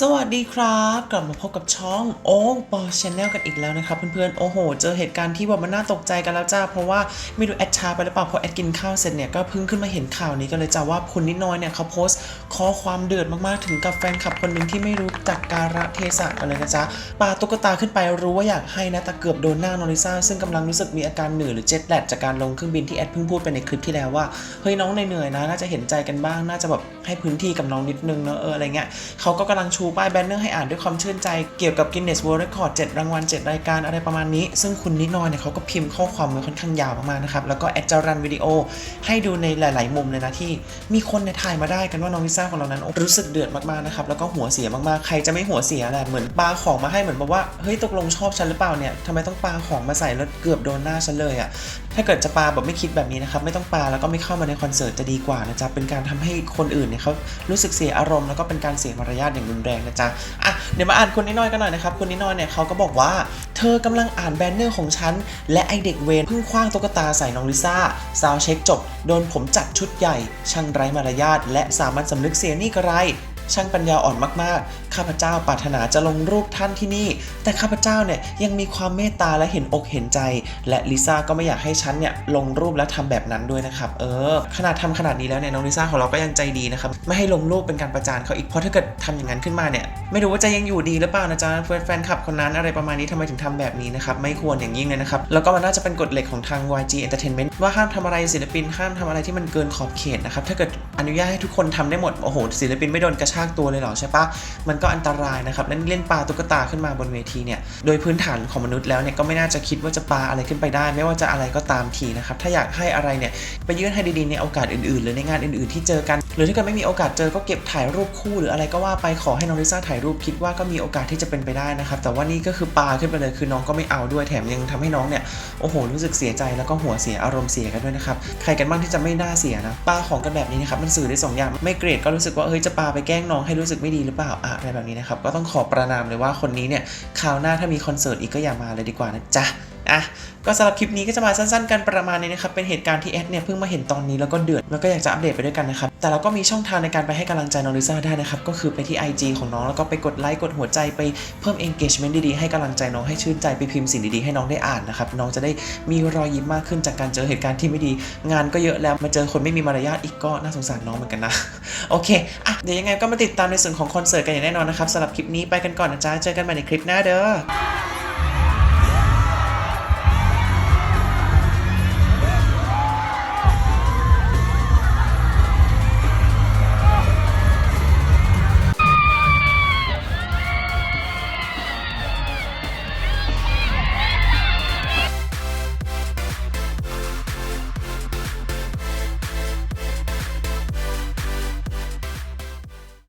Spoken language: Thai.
สวัสดีครับ กลับมาพบกับช่องโอ้ปอชแนลกันอีกแล้วนะครับเพื่อนๆ โอ้โห เจอเหตุการณ์ที่แบบมันน่าตกใจกันแล้วจ้า เพราะว่าไม่รู้แอดชาไปหรือเปล่าพอแอดกินข้าวเสร็จเนี่ยก็เพิ่งขึ้นมาเห็นข่าวนี้กันเลยจ้าว่าคุณนิดน้อยเนี่ยเขาโพสต์ข้อความเดือดมากๆ ถึงกับแฟนคลับคนหนึ่งที่ไม่รู้จักการะเทศะกันเลยนะจ๊ะปาตุ๊กตาขึ้นไปรู้ว่าอยากให้นะแต่เกือบโดนหน้าโนริซ่าซึ่งกำลังรู้สึกมีอาการเหนื่อยหรือเจ็ตแลดจากการลงเครื่องบินที่แอดเพิ่งพูดไปในคลิปที่แล้วว่าเฮ้ยน้องเหนื่อยนะน่าจะเห็นใจกันบ้างน่าจะแบบให้พื้นที่กับน้องนิดนึงเนอะเอออะไรเงี้ยเขาก็กำลังชป้ายแบนเนอร์ให้อ่านด้วยความชื่นใจเกี่ยวกับ Guinness World Record 7 รางวัล 7 รายการอะไรประมาณนี้ ซึ่งคุณนิดน้อยเนี่ยเขาก็พิมพ์ข้อความไว้ค่อนข้างยาวมากๆนะครับ แล้วก็แอดจะรันวิดีโอให้ดูในหลาย ๆ มุมเลยนะที่ มีคนเนี่ยถ่ายมาได้กันว่าน้องลิซ่าของเรานั้นรู้สึกเดือดมากๆนะครับแล้วก็หัวเสียมากๆ ใครจะไม่หัวเสียแหละเหมือนปาของมาให้เหมือนแบอกว่าเฮ้ยตกลงชอบฉันหรือเปล่าเนี่ยทำไมต้องปาของมาใส่แล้วเกือบโดนหน้าฉันเลยอะถ้าเกิดจะปาแบบไม่คิดแบบนี้นะครับไม่ต้องปาแล้วก็ไม่เข้ามาในคอนเสิร์ตจะดีกว่านะจ๊ะเป็นการทำให้คนอื่นเนี่ยเขารู้สึกเสียอารมณ์แล้วก็เป็นการเสียมารยาทอย่างรุนแรงนะจ๊ะอะเดี๋ยวมาอ่านคนนิดน้อยกันหน่อยนะครับคนนิดน้อยเนี่ยเขาก็บอกว่า เธอกำลังอ่านแบนเนอร์ของฉัน และไอเด็กเวรเพิ่งคว้างตุ๊กตาใส่น้องลิซ่าซาวเช็คจบโดนผมจัดชุดใหญ่ช่างไร้มารยาทและสามัญสำนึกเสียนี่กระไร ช่างปัญญาอ่อนมากๆ ข้าพเจ้าปรารถนาจะลงรูปท่านที่นี่ แต่ข้าพเจ้าเนี่ยยังมีความเมตตาและเห็นอกเห็นใจ และลิซ่าก็ไม่อยากให้ฉันเนี่ยลงรูปและทำแบบนั้นด้วยนะครับ เออ ขนาดทำขนาดนี้แล้วเนี่ยน้องลิซ่าของเราก็ยังใจดีนะครับ ไม่ให้ลงรูปเป็นการประจานเขาอีก เพราะถ้าเกิดทำอย่างนั้นขึ้นมาเนี่ย ไม่รู้ว่าจะยังอยู่ดีหรือเปล่านะจ๊ะเพื่อนแฟนคลับคนนั้นอะไรประมาณนี้ทำไมถึงทำแบบนี้นะครับ ไม่ควรอย่างยิ่งเลยนะครับ แล้วก็มันน่าจะเป็นกฎเหล็กของทาง YG Entertainment ว่าห้ามทำอะไรศิลปินห้ามทำอะไรที่มันเกินขอบเขตนะครับ ถ้าเกิดอนุญาตให้ทุกคนทำได้หมด โอ้โห ศิลปินไม่โดนกระชากตัวเลยเหรอใช่ปะมันก็อันตรายนะครับนั่นเล่นปลาตุ๊กตาขึ้นมาบนเวทีเนี่ยโดยพื้นฐานของมนุษย์แล้วเนี่ยก็ไม่น่าจะคิดว่าจะปลาอะไรขึ้นไปได้ ไม่ว่าจะอะไรก็ตามทีนะครับถ้าอยากให้อะไรเนี่ยไปยื่นให้ดีๆในโอกาสอื่นๆ หรือในงานอื่นๆที่เจอกัน หรือถ้าเกิดไม่มีโอกาสเจอก็เก็บถ่ายรูปคู่หรืออะไรก็ว่าไปขอให้น้องลิซ่าถ่ายรูปคิดว่าก็มีโอกาสที่จะเป็นไปได้นะครับ แต่ว่านี่ก็คือปาขึ้นไปเลยคือน้องก็ไม่เอาด้วยแถมยังทำให้น้องเนี่ยโอ้โหรู้สึกเสียใจแล้วก็หัวเสียอารมณ์เสียกันด้วยนะครับใครกันบ้างที่จะไม่น่าเสียนะปาของกันแบบนี้นะครับมันสื่อได้สองอย่างไม่เกรดก็รู้สึกว่าเฮ้ยจะปาไปแกล้งน้องให้รู้สึกไม่ดีหรือเปล่าอะอะไรแบบนี้นะครับก็ต้องขอประนามเลยว่าคนนี้เนี่ยคราวหน้าถ้ามีคอนเสิร์ตอีกก็อย่ามาเลยดีกว่านะจ๊ะ อะก็สำหรับคลิปนี้ก็จะมาสั้นๆ กันประมาณนี้นะครับเป็นเหตุการณ์ที่แอดเนี่ยเพิ่งมาเห็นตอนนี้แล้วก็เดือดแล้วก็อยากจะอัปเดตไปด้วยกันนะครับแต่เราก็มีช่องทางในการไปให้กำลังใจน้องลิซ่าได้นะครับก็คือไปที่ IG ของน้องแล้วก็ไปกดไลค์กดหัวใจไปเพิ่ม engagement ดีๆให้กำลังใจน้องให้ชื่นใจไปพิมพ์สิ่งดีๆให้น้องได้อ่านนะครับน้องจะได้มีรอยยิ้มมากขึ้นจากการเจอเหตุการณ์ที่ไม่ดี งานก็เยอะแล้วมาเจอคนไม่มีมารยาทอีกก็น่าสงสารน้องเหมือนกันนะโอเคอะเดี๋ยวยังไงก็มาติดตามในส่วนของคอนเสิร์ตกันอย่างแน่นอนนะครับสำหรับคลิปนี้ไปกันก่อนนะจ๊ะเจอกันใหม่ในคลิปหน้าเด้อ